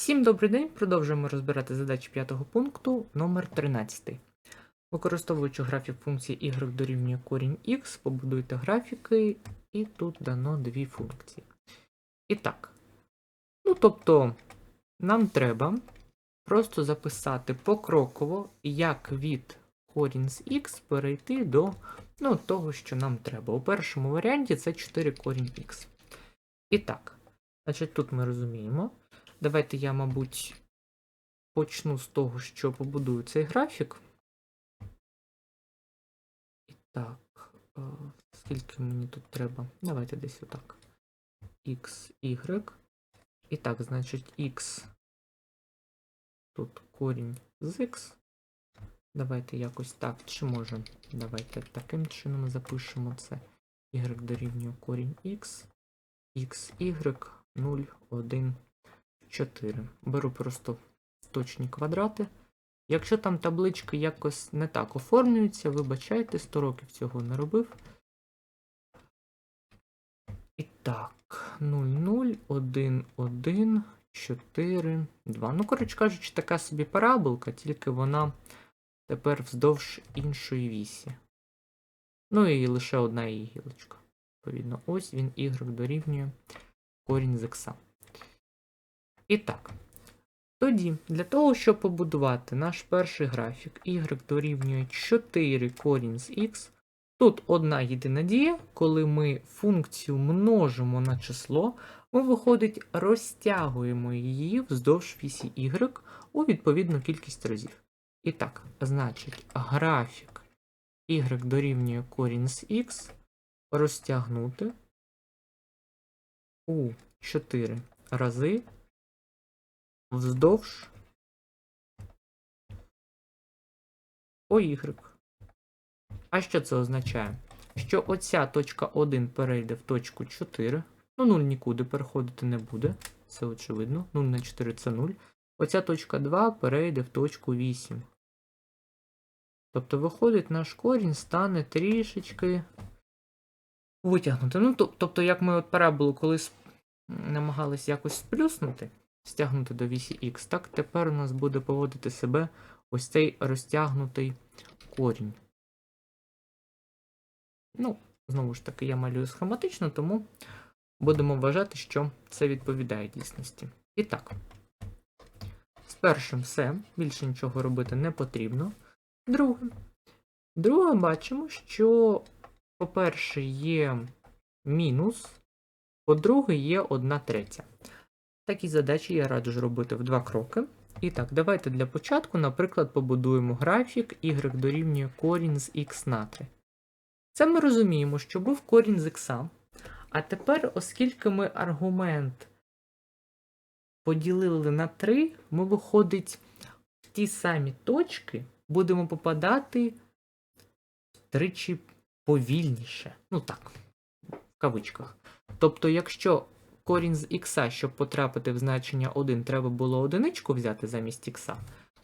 Всім добрий день! Продовжуємо розбирати задачі п'ятого пункту номер 13. Використовуючи графік функції y дорівнює корінь x, побудуйте графіки, і тут дано дві функції. І так. Ну, тобто, нам треба просто записати покроково, як від корінь з x перейти до ну, того, що нам треба. У першому варіанті це 4 корінь x. І так, значить, тут ми розуміємо. Давайте я, мабуть, почну з того, що побудую цей графік. І так, е, скільки мені тут треба? Давайте десь отак. X, Y. І так, значить, X. Тут корінь з X. Давайте якось так. Чи може? Давайте таким чином запишемо це. Y дорівнює корінь X. X, Y, 0, 1, 4. Беру просто точні квадрати. Якщо там таблички якось не так оформлюються, вибачайте, 100 років цього не робив. І так, 0, 0, 1, 1, 4, 2. Ну, коротше кажучи, така собі параболка, тільки вона тепер вздовж іншої вісі. Ну і лише одна її гілочка. Відповідно, ось він y дорівнює корінь з ікса. І так. Тоді, для того, щоб побудувати наш перший графік y дорівнює 4 корінь з x, тут одна єдина дія, коли ми функцію множимо на число, ми, виходить, розтягуємо її вздовж вісі y у відповідну кількість разів. І так, значить, графік y дорівнює корінь з x розтягнути у 4 рази вздовж OY. А що це означає? Що оця точка 1 перейде в точку 4. Ну, 0 нікуди переходити не буде. Це очевидно. 0 на 4 це 0. Оця точка 2 перейде в точку 8. Тобто, виходить, наш корінь стане трішечки витягнути. Ну, тобто, як ми от параболу колись намагались якось сплюснути, стягнути до вісі х, так тепер у нас буде поводити себе ось цей розтягнутий корінь. Ну, знову ж таки, я малюю схематично, тому будемо вважати, що це відповідає дійсності. І так, з першим все, більше нічого робити не потрібно. Друге. Друге, бачимо, що, по-перше, є мінус, по-друге, є 1 третя. Такі задачі я раджу робити в два кроки. І так, давайте для початку, наприклад, побудуємо графік y дорівнює корінь з x на 3. Це ми розуміємо, що був корінь з x. А тепер, оскільки ми аргумент поділили на 3, ми, виходить, в ті самі точки будемо попадати тричі повільніше. Ну так, в кавичках. Тобто, якщо корінь з х, щоб потрапити в значення 1, треба було одиничку взяти замість х,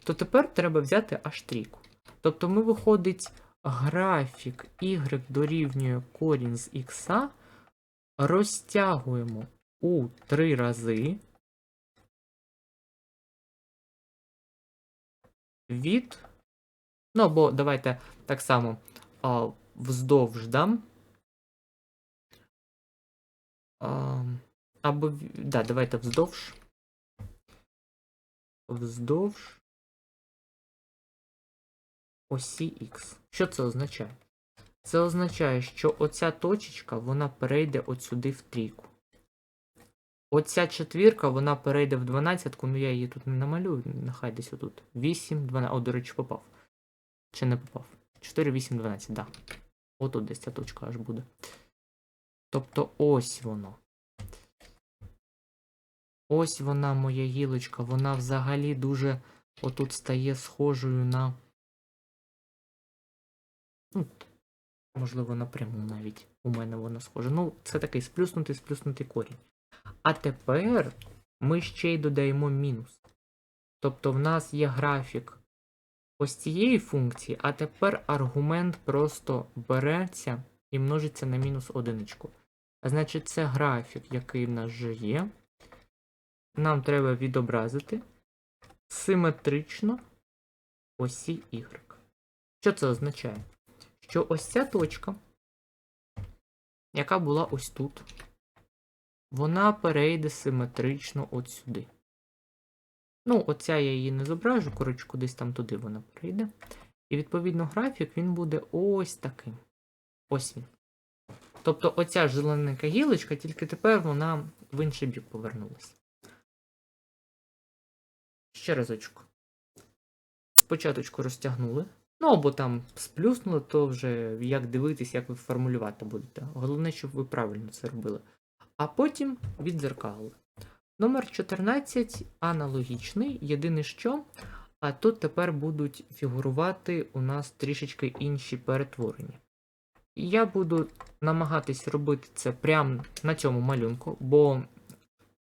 то тепер треба взяти аж трійку. Тобто ми, виходить, графік y дорівнює корінь з х розтягуємо у 3 рази від. Ну, або давайте так само а, вздовж дам. А, або, да, давайте вздовж. Вздовж осі Х. Що це означає? Це означає, що оця точечка, вона перейде от сюди в трійку. Оця четвірка, вона перейде в 12, ну я її тут не намалюю, нехай десь отут. 8, 12. О, до речі, попав. Чи не попав? 4, 8, 12, да. Отут десь ця точка аж буде. Тобто ось воно. Ось вона, моя гілочка, вона взагалі дуже отут стає схожою на. Ну, можливо, напряму навіть у мене вона схожа. Ну, це такий сплюснутий, сплюснутий корінь. А тепер ми ще й додаємо мінус. Тобто в нас є графік ось цієї функції, а тепер аргумент просто береться і множиться на мінус одиничку. А значить, це графік, який в нас вже є. Нам треба відобразити симетрично осі Y. Що це означає? Що ось ця точка, яка була ось тут, вона перейде симетрично от сюди. Ну, оця я її не зображу, коротше, кудись там туди вона перейде. І відповідно графік він буде ось таким. Ось він. Тобто оця ж зелененька гілочка, тільки тепер вона в інший бік повернулася. Ще разочку. Спочатку розтягнули. Ну, або там сплюснули, то вже як дивитись, як ви формулювати будете. Головне, щоб ви правильно це робили. А потім віддзеркалили. Номер 14 аналогічний. Єдине що, а тут тепер будуть фігурувати у нас трішечки інші перетворення. Я буду намагатись робити це прямо на цьому малюнку, бо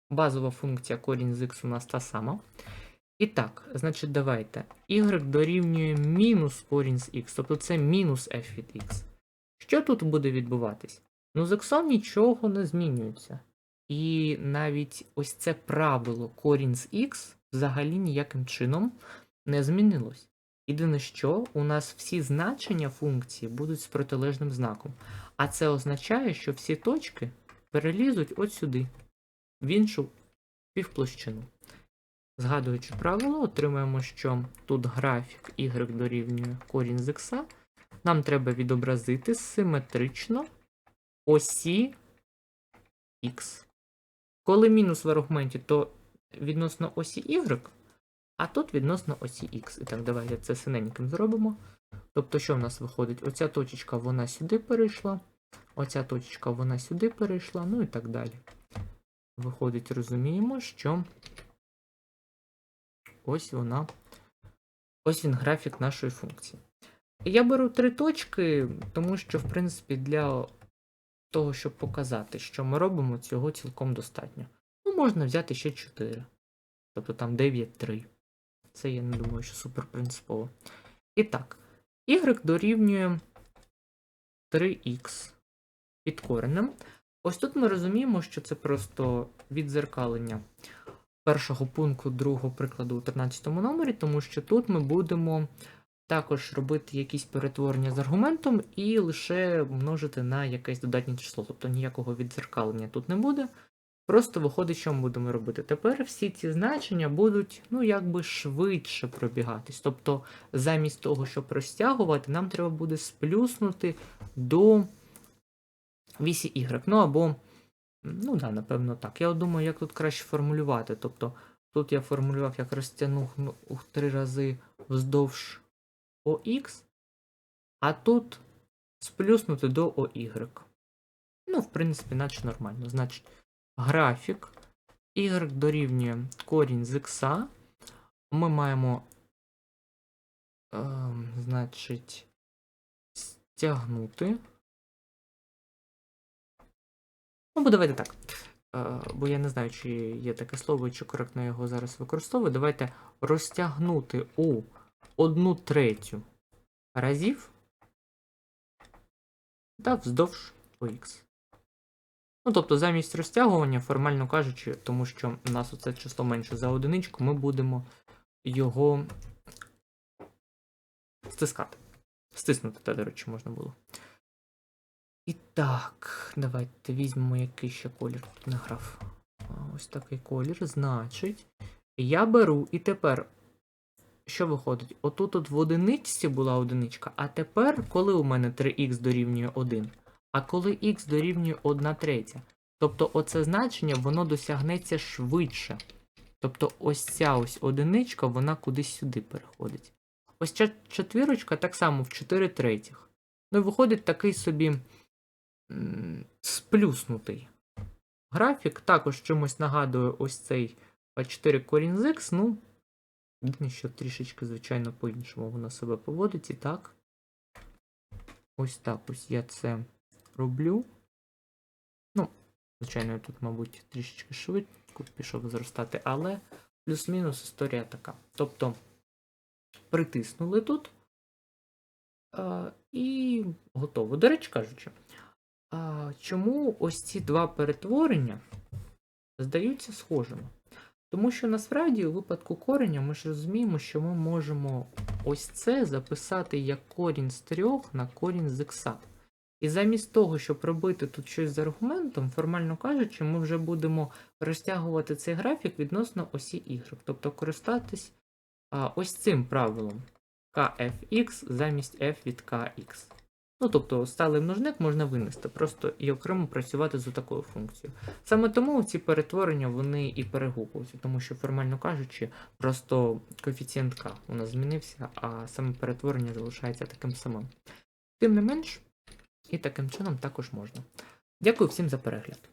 базова функція корінь з x у нас та сама. І так, значить, давайте. y дорівнює мінус корінь з x, тобто це мінус f від x. Що тут буде відбуватись? Ну, з x нічого не змінюється. І навіть ось це правило корінь з x взагалі ніяким чином не змінилось. Єдине, що у нас всі значення функції будуть з протилежним знаком. А це означає, що всі точки перелізуть от сюди, в іншу півплощину. Згадуючи правило, отримаємо, що тут графік y дорівнює корінь з x. Нам треба відобразити симетрично осі x. Коли мінус в аргументі, то відносно осі y, а тут відносно осі x. І так, давайте це синеньким зробимо. Тобто, що в нас виходить? Оця точечка вона сюди перейшла, оця точечка вона сюди перейшла, ну і так далі. Виходить, розуміємо, що ось вона. Ось він графік нашої функції. Я беру три точки, тому що, в принципі, для того, щоб показати, що ми робимо, цього цілком достатньо. Ну, можна взяти ще 4. Тобто там 9, 3. Це я не думаю, що супер принципово. І так, y дорівнює 3х під коренем. Ось тут ми розуміємо, що це просто відзеркалення першого пункту другого прикладу у 13 номері, тому що тут ми будемо також робити якісь перетворення з аргументом і лише множити на якесь додатнє число. Тобто ніякого відзеркалення тут не буде. Просто виходить, що ми будемо робити. Тепер всі ці значення будуть, ну, якби швидше пробігатись. Тобто, замість того, щоб розтягувати, нам треба буде сплюснути до вісі Y. Ну або, ну да, напевно, так. Я думаю, як тут краще формулювати.Тобто, тут я формулював, як розтягнув ну, три рази вздовж ОХ, а тут сплюснути до OY. Ну, в принципі, наче нормально. Значить, графік y дорівнює корінь з x. Ми маємо, е, значить, стягнути. Ну, бо давайте так. Е, бо я не знаю, чи є таке слово, чи коректно його зараз використовую. Давайте розтягнути у одну третю разів та вздовж ОХ. Ну, тобто, замість розтягування, формально кажучи, тому що у нас оце число менше за одиничку, ми будемо його стискати. Стиснути, та, до речі, можна було. І так, давайте візьмемо який ще колір тут награв. Ось такий колір. Значить, я беру і тепер. Що виходить? Отут от в одиничці була одиничка, а тепер, коли у мене 3х дорівнює 1, а коли х дорівнює 1 третя. Тобто оце значення воно досягнеться швидше. Тобто ось ця ось одиничка, вона кудись сюди переходить. Ось ця четвірочка так само в 4 третіх. Ну і виходить такий собі сплюснутий графік. Також чимось нагадує ось цей 4 корінь з х, ну. Єдине, що трішечки, звичайно, по-іншому воно себе поводить. І так. Ось так ось я це роблю. Ну, звичайно, я тут, мабуть, трішечки швидко пішов зростати, але плюс-мінус історія така. Тобто притиснули тут і готово. До речі кажучи, чому ось ці два перетворення здаються схожими? Тому що насправді у випадку кореня ми ж розуміємо, що ми можемо ось це записати як корінь з трьох на корінь з ікса. І замість того, щоб робити тут щось з аргументом, формально кажучи, ми вже будемо розтягувати цей графік відносно осі Y. Тобто користатись ось цим правилом kfx замість f від kx. Ну, тобто сталий множник можна винести, просто і окремо працювати з такою функцією. Саме тому ці перетворення вони і перегукуються, тому що, формально кажучи, просто коефіцієнт k у нас змінився, а саме перетворення залишається таким самим. Тим не менш, і таким чином також можна. Дякую всім за перегляд.